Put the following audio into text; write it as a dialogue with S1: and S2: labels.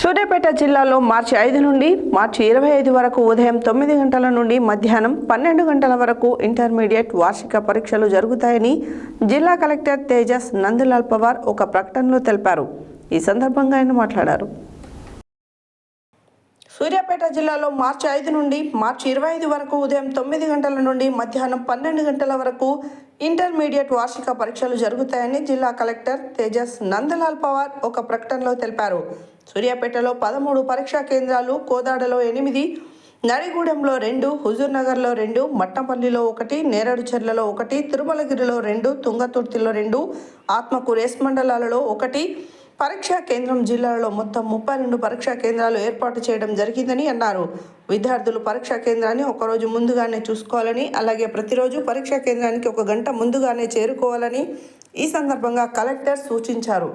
S1: సూర్యాపేట జిల్లాలో మార్చి ఐదు నుండి మార్చి ఇరవై ఐదు వరకు ఉదయం తొమ్మిది గంటల నుండి మధ్యాహ్నం పన్నెండు గంటల వరకు ఇంటర్మీడియట్ వార్షిక పరీక్షలు జరుగుతాయని జిల్లా కలెక్టర్ తేజస్ నందలాల్ పవార్ ఒక ప్రకటనలో తెలిపారు. ఈ సందర్భంగా ఆయన మాట్లాడారు. సూర్యాపేట జిల్లాలో మార్చి ఐదు నుండి మార్చి ఇరవై ఐదు వరకు ఉదయం తొమ్మిది గంటల నుండి మధ్యాహ్నం పన్నెండు గంటల వరకు ఇంటర్మీడియట్ వార్షిక పరీక్షలు జరుగుతాయని జిల్లా కలెక్టర్ తేజస్ నందలాల్ పవార్ ఒక ప్రకటనలో తెలిపారు. సూర్యాపేటలో పదమూడు పరీక్షా కేంద్రాలు కోదాడలో ఎనిమిది నడిగూడెంలో రెండు హుజూర్ నగర్లో రెండు మట్టంపల్లిలో ఒకటి నేరడుచెర్లలో ఒకటి తిరుమలగిరిలో రెండు తుంగతుర్తిలో రెండు ఆత్మకూరు ఎస్ మండలాలలో ఒకటి పరీక్షా కేంద్రం జిల్లాలో మొత్తం ముప్పై రెండు పరీక్షా కేంద్రాలు ఏర్పాటు చేయడం జరిగిందని అన్నారు. విద్యార్థులు పరీక్షా కేంద్రాన్ని ఒకరోజు ముందుగానే చూసుకోవాలని అలాగే ప్రతిరోజు పరీక్షా కేంద్రానికి ఒక గంట ముందుగానే చేరుకోవాలని ఈ సందర్భంగా కలెక్టర్ సూచించారు.